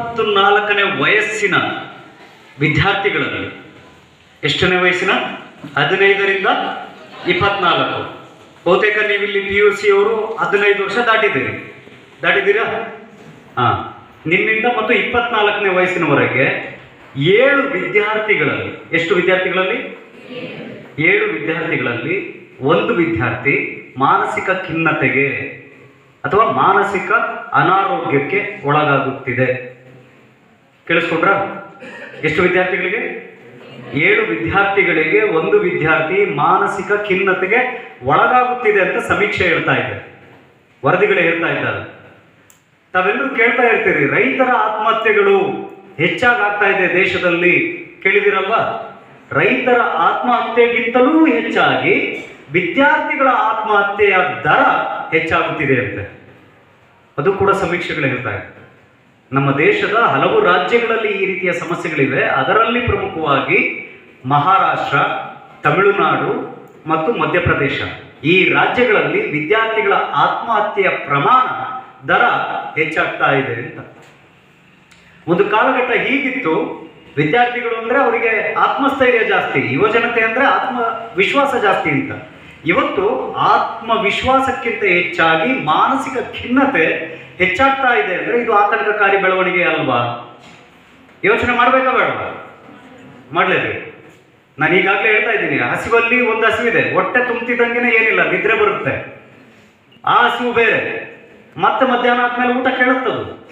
ಇಪ್ಪತ್ತು ನಾಲ್ಕನೇ ವಯಸ್ಸಿನ ವಿದ್ಯಾರ್ಥಿಗಳಲ್ಲಿ, ಎಷ್ಟನೇ ವಯಸ್ಸಿನ? ಹದಿನೈದರಿಂದ ಇಪ್ಪತ್ನಾಲ್ಕು. ಬಹುತೇಕ ನೀವಿಲ್ಲಿ ಪಿ ಯು ಸಿ ಅವರು ಹದಿನೈದು ವರ್ಷ ದಾಟಿದ್ದೀರಿ. ದಾಟಿದ್ದೀರಾ? ಹಾಂ. ನಿನ್ನಿಂದ ಮತ್ತು ಇಪ್ಪತ್ನಾಲ್ಕನೇ ವಯಸ್ಸಿನವರೆಗೆ ಏಳು ವಿದ್ಯಾರ್ಥಿಗಳಲ್ಲಿ, ಎಷ್ಟು ವಿದ್ಯಾರ್ಥಿಗಳಲ್ಲಿ? ಏಳು ವಿದ್ಯಾರ್ಥಿಗಳಲ್ಲಿ ಒಂದು ವಿದ್ಯಾರ್ಥಿ ಮಾನಸಿಕ ಖಿನ್ನತೆಗೆ ಅಥವಾ ಮಾನಸಿಕ ಅನಾರೋಗ್ಯಕ್ಕೆ ಒಳಗಾಗುತ್ತಿದೆ. ಕೇಳಿಸ್ಕೊಂಡ್ರ? ಎಷ್ಟು ವಿದ್ಯಾರ್ಥಿಗಳಿಗೆ? ಏಳು ವಿದ್ಯಾರ್ಥಿಗಳಿಗೆ ಒಂದು ವಿದ್ಯಾರ್ಥಿ ಮಾನಸಿಕ ಖಿನ್ನತೆಗೆ ಒಳಗಾಗುತ್ತಿದೆ ಅಂತ ಸಮೀಕ್ಷೆ ಹೇಳ್ತಾ ಇದೆ ವರದಿಗಳು ಹೇಳ್ತಾ ಇದ್ದಾರೆ. ತಾವೆಲ್ಲರೂ ಕೇಳ್ತಾ ಇರ್ತೀರಿ, ರೈತರ ಆತ್ಮಹತ್ಯೆಗಳು ಹೆಚ್ಚಾಗ್ತಾ ಇದೆ ದೇಶದಲ್ಲಿ. ಕೇಳಿದಿರಲ್ವಾ? ರೈತರ ಆತ್ಮಹತ್ಯೆಗಿಂತಲೂ ಹೆಚ್ಚಾಗಿ ವಿದ್ಯಾರ್ಥಿಗಳ ಆತ್ಮಹತ್ಯೆಯ ದರ ಹೆಚ್ಚಾಗುತ್ತಿದೆ ಅಂತೆ. ಅದು ಕೂಡ ಸಮೀಕ್ಷೆಗಳು ಹೇಳ್ತಾ ಇದೆ ನಮ್ಮ ದೇಶದ ಹಲವು ರಾಜ್ಯಗಳಲ್ಲಿ ಈ ರೀತಿಯ ಸಮಸ್ಯೆಗಳಿವೆ. ಅದರಲ್ಲಿ ಪ್ರಮುಖವಾಗಿ ಮಹಾರಾಷ್ಟ್ರ, ತಮಿಳುನಾಡು ಮತ್ತು ಮಧ್ಯಪ್ರದೇಶ. ಈ ರಾಜ್ಯಗಳಲ್ಲಿ ವಿದ್ಯಾರ್ಥಿಗಳ ಆತ್ಮಹತ್ಯೆಯ ಪ್ರಮಾಣ ದರ ಹೆಚ್ಚಾಗ್ತಾ ಇದೆ ಅಂತ. ಒಂದು ಕಾಲಘಟ್ಟ ಹೀಗಿತ್ತು. ವಿದ್ಯಾರ್ಥಿಗಳು ಅಂದ್ರೆ ಅವರಿಗೆ ಆತ್ಮಸ್ಥೈರ್ಯ ಜಾಸ್ತಿ, ಯುವಜನತೆ ಅಂದ್ರೆ ಆತ್ಮವಿಶ್ವಾಸ ಜಾಸ್ತಿ ಅಂತ. ಇವತ್ತು ಆತ್ಮವಿಶ್ವಾಸಕ್ಕಿಂತ ಹೆಚ್ಚಾಗಿ ಮಾನಸಿಕ ಖಿನ್ನತೆ ಹೆಚ್ಚಾಗ್ತಾ ಇದೆ ಅಂದ್ರೆ ಇದು ಆತಂಕಕಾರಿ ಬೆಳವಣಿಗೆ ಅಲ್ವಾ? ಯೋಚನೆ ಮಾಡಬೇಕಾ ಬೇಡ ಮಾಡಲೇಬೇಕು. ನಾನು ಈಗಾಗಲೇ ಹೇಳ್ತಾ ಇದ್ದೀನಿ, ಹಸಿವಲ್ಲಿ ಒಂದು ಹಸಿವಿದೆ ಹೊಟ್ಟೆ ತುಂಬ್ತಿದ್ದಂಗೆ ಏನಿಲ್ಲ, ನಿದ್ರೆ ಬರುತ್ತೆ. ಆ ಹಸಿವು ಬೇರೆ. ಮತ್ತೆ ಮಧ್ಯಾಹ್ನ ಆದ್ಮೇಲೆ ಊಟ ಕೇಳುತ್ತದು.